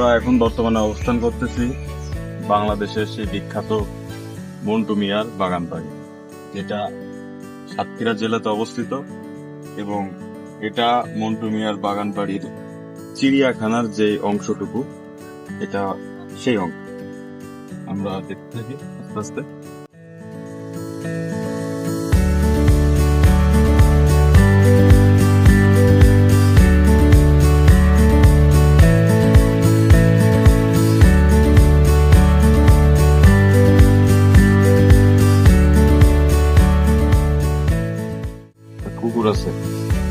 আমরা এখন বর্তমানে অবস্থান করতেছি বাংলাদেশের সেই বিখ্যাত মন্টু মিয়ার বাগান বাড়ি, যেটা সাতক্ষীরা জেলাতে অবস্থিত এবং এটা মন্টু মিয়ার বাগান বাড়ির চিড়িয়াখানার যে অংশটুকু, এটা সেই অংশ। আমরা দেখতে থাকি আস্তে আস্তে।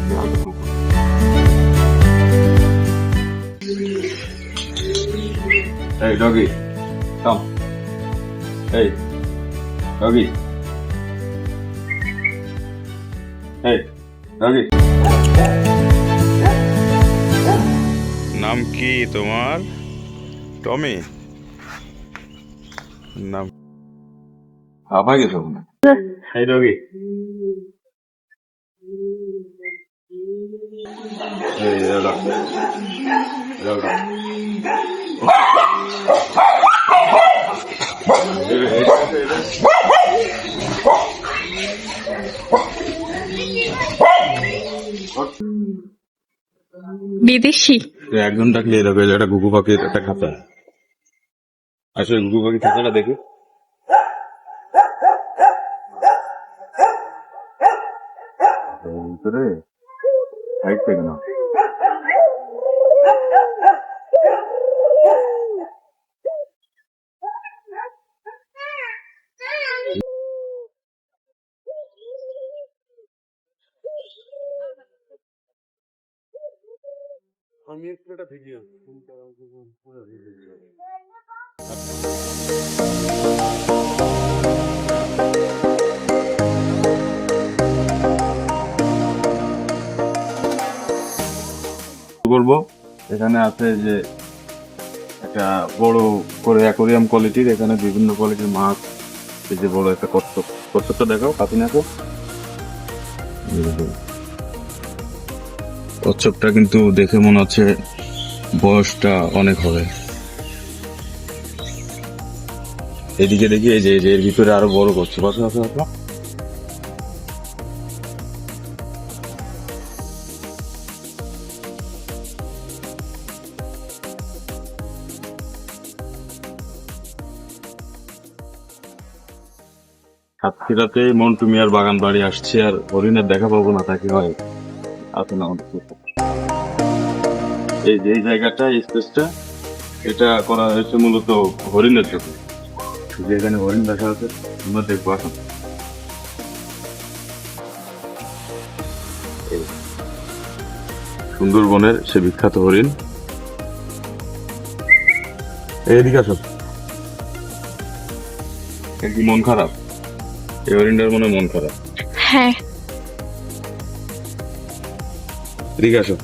Hey, doggy. Come. Hey. Doggy. Hey, doggy. নাম কি তোমার টমি নাম হাফা গেছো এই ডগি এই দাদা দাদা বিদেশি? একজন ডাকলে এরকম একটা গুগু পাখির একটা খাতা। আসলে গুগু পাখির খাতাটা দেখি ভিতরে? হাইট থেকে না আমি একটু একটা করব। এখানে আছে যে একটা বড় করে অ্যাকোরিয়াম কোয়ালিটির এখানে বিভিন্ন কোয়ালিটির মাছ, এই যে বড় একটা কচ্ছপ। কচ্ছপটা দেখাও কাপি দেখো কচ্ছপটা কিন্তু দেখে মনে হচ্ছে বয়সটা অনেক হবে। এদিকে দেখি, এই যে এর ভিতরে আরও বড় কচ্ছপ আছে আছে। সাতক্ষীরাতে মন্টু মিয়ার বাগান বাড়ি আসছে আর হরিণের দেখা পাবো না তাকে হয়? আছে না এই যে জায়গাটা স্পেসটা, এটা করা হয়েছে মূলত হরিণের জন্য। যে এখানে হরিণ দেখা আছে, আমরা দেখব সুন্দরবনের সে বিখ্যাত হরিণ। এইদিকে আসো মন খারাপ? এই হরিণটার মনে মন খারাপ। হ্যাঁ। এদিকে আসো।